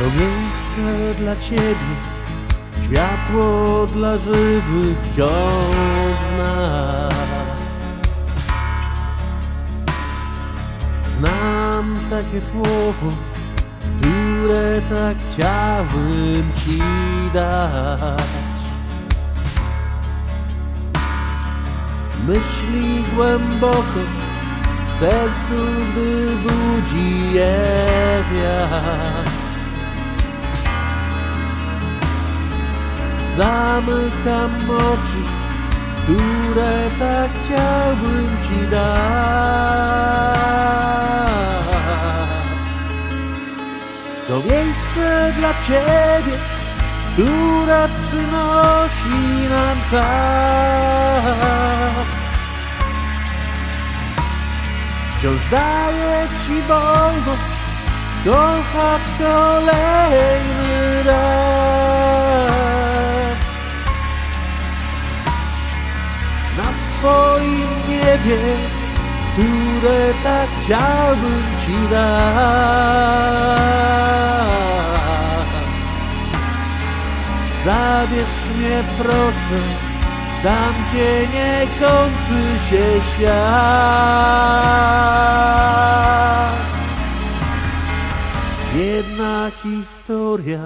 To miejsce dla Ciebie, światło dla żywych wciąż w nas. Znam takie słowo, które tak chciałbym Ci dać. Myśli głęboko w sercu, gdy budzi je wiatr. Zamykam oczy, które tak chciałbym Ci dać. To miejsce dla Ciebie, które przynosi nam czas. Wciąż daje Ci wolność, kochać kolejny raz. Niebie, które tak chciałbym Ci dać. Zabierz mnie proszę, tam gdzie nie kończy się świat. Jedna historia,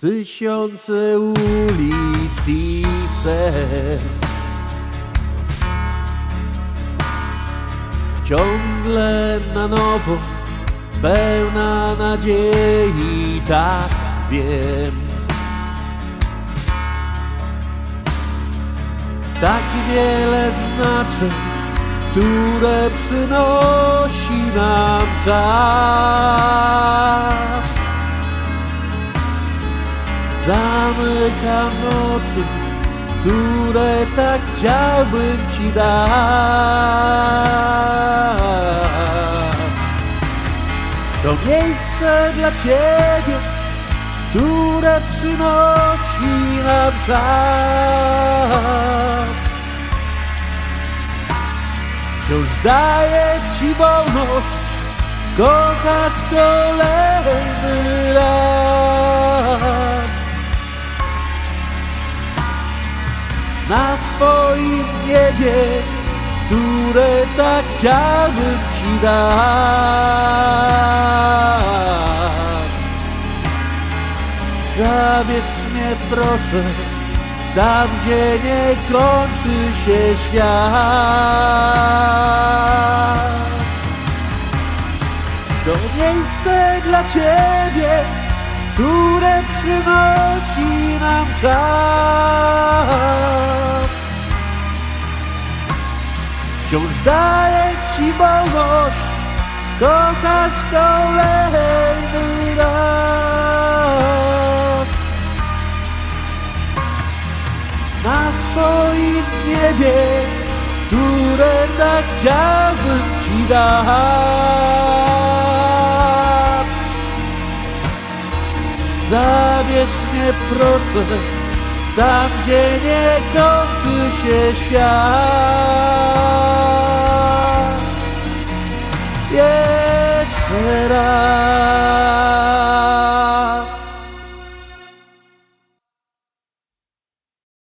tysiące ulic i. Ciągle na nowo, pełna nadziei, tak wiem. Tak wiele znaczeń, które przynosi nam czas. Zamykam oczy, które tak chciałbym Ci dać. To miejsce dla Ciebie, które przynosi nam czas. Wciąż daje Ci wolność, kochać kolejny raz. Na swoim niebie, które tak chciałbym Ci dać. Zabierz mnie proszę, tam gdzie nie kończy się świat. To miejsce dla Ciebie, które przynosi nam czas. Wciąż daje Ci wolność, kochać kolejny raz. Na swoim niebie, które tak chciałbym Ci dać. Zabierz mnie proszę, tam gdzie nie kończy się świat. Raz.